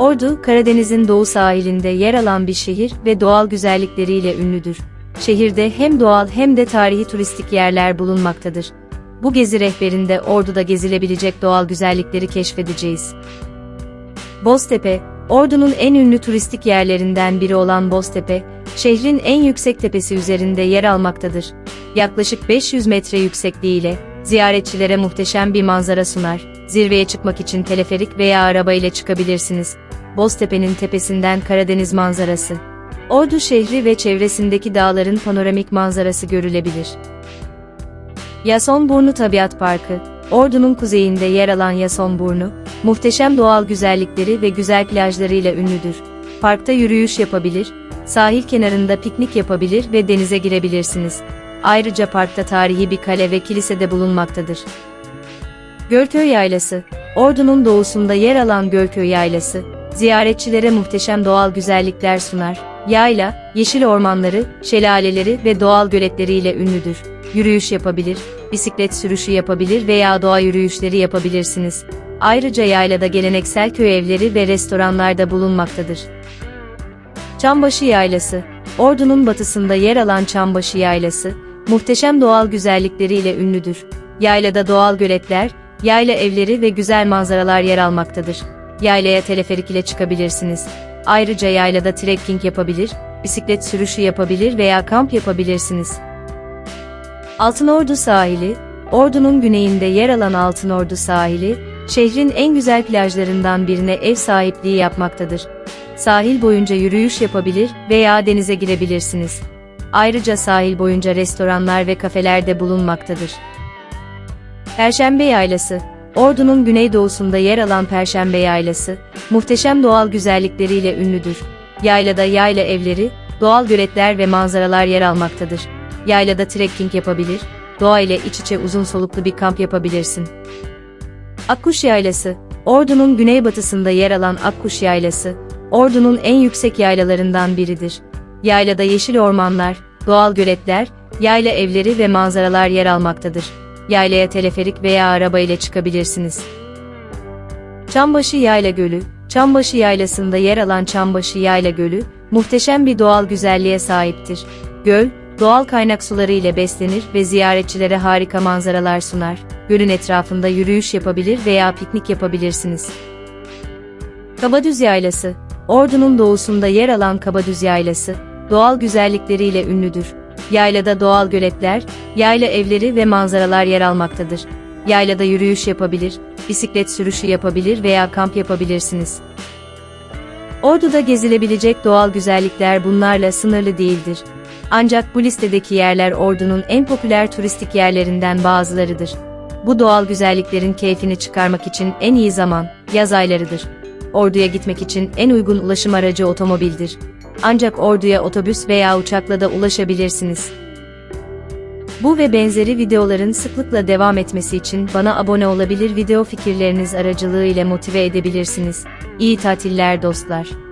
Ordu, Karadeniz'in doğu sahilinde yer alan bir şehir ve doğal güzellikleriyle ünlüdür. Şehirde hem doğal hem de tarihi turistik yerler bulunmaktadır. Bu gezi rehberinde Ordu'da gezilebilecek doğal güzellikleri keşfedeceğiz. Boztepe, Ordu'nun en ünlü turistik yerlerinden biri olan Boztepe, şehrin en yüksek tepesi üzerinde yer almaktadır. Yaklaşık 500 metre yüksekliğiyle, ziyaretçilere muhteşem bir manzara sunar. Zirveye çıkmak için teleferik veya araba ile çıkabilirsiniz. Boztepe'nin tepesinden Karadeniz manzarası. Ordu şehri ve çevresindeki dağların panoramik manzarası görülebilir. Yasonburnu Tabiat Parkı, Ordu'nun kuzeyinde yer alan Yasonburnu, muhteşem doğal güzellikleri ve güzel plajlarıyla ünlüdür. Parkta yürüyüş yapabilir, sahil kenarında piknik yapabilir ve denize girebilirsiniz. Ayrıca parkta tarihi bir kale ve kilise de bulunmaktadır. Gölköy Yaylası, Ordu'nun doğusunda yer alan Gölköy Yaylası, ziyaretçilere muhteşem doğal güzellikler sunar. Yayla, yeşil ormanları, şelaleleri ve doğal göletleriyle ünlüdür. Yürüyüş yapabilir, bisiklet sürüşü yapabilir veya doğa yürüyüşleri yapabilirsiniz. Ayrıca yaylada geleneksel köy evleri ve restoranlar da bulunmaktadır. Çambaşı Yaylası, Ordu'nun batısında yer alan Çambaşı Yaylası, muhteşem doğal güzellikleriyle ünlüdür. Yaylada doğal göletler, yayla evleri ve güzel manzaralar yer almaktadır. Yaylaya teleferik ile çıkabilirsiniz. Ayrıca yaylada trekking yapabilir, bisiklet sürüşü yapabilir veya kamp yapabilirsiniz. Altınordu sahili, Ordu'nun güneyinde yer alan Altınordu sahili, şehrin en güzel plajlarından birine ev sahipliği yapmaktadır. Sahil boyunca yürüyüş yapabilir veya denize girebilirsiniz. Ayrıca sahil boyunca restoranlar ve kafeler de bulunmaktadır. Perşembe Yaylası, Ordu'nun güneydoğusunda yer alan Perşembe Yaylası, muhteşem doğal güzellikleriyle ünlüdür. Yaylada yayla evleri, doğal göletler ve manzaralar yer almaktadır. Yaylada trekking yapabilir, doğa ile iç içe uzun soluklu bir kamp yapabilirsin. Akkuş Yaylası, Ordu'nun güneybatısında yer alan Akkuş Yaylası, Ordu'nun en yüksek yaylalarından biridir. Yaylada yeşil ormanlar, doğal göletler, yayla evleri ve manzaralar yer almaktadır. Yaylaya teleferik veya araba ile çıkabilirsiniz. Çambaşı Yayla Gölü, Çambaşı Yaylası'nda yer alan Çambaşı Yayla Gölü, muhteşem bir doğal güzelliğe sahiptir. Göl, doğal kaynak suları ile beslenir ve ziyaretçilere harika manzaralar sunar. Gölün etrafında yürüyüş yapabilir veya piknik yapabilirsiniz. Kabadüz Yaylası, Ordu'nun doğusunda yer alan Kabadüz Yaylası, doğal güzellikleriyle ünlüdür. Yaylada doğal göletler, yayla evleri ve manzaralar yer almaktadır. Yaylada yürüyüş yapabilir, bisiklet sürüşü yapabilir veya kamp yapabilirsiniz. Ordu'da gezilebilecek doğal güzellikler bunlarla sınırlı değildir. Ancak bu listedeki yerler Ordu'nun en popüler turistik yerlerinden bazılarıdır. Bu doğal güzelliklerin keyfini çıkarmak için en iyi zaman yaz aylarıdır. Ordu'ya gitmek için en uygun ulaşım aracı otomobildir. Ancak Ordu'ya otobüs veya uçakla da ulaşabilirsiniz. Bu ve benzeri videoların sıklıkla devam etmesi için bana abone olabilir video fikirleriniz aracılığı ile motive edebilirsiniz. İyi tatiller dostlar.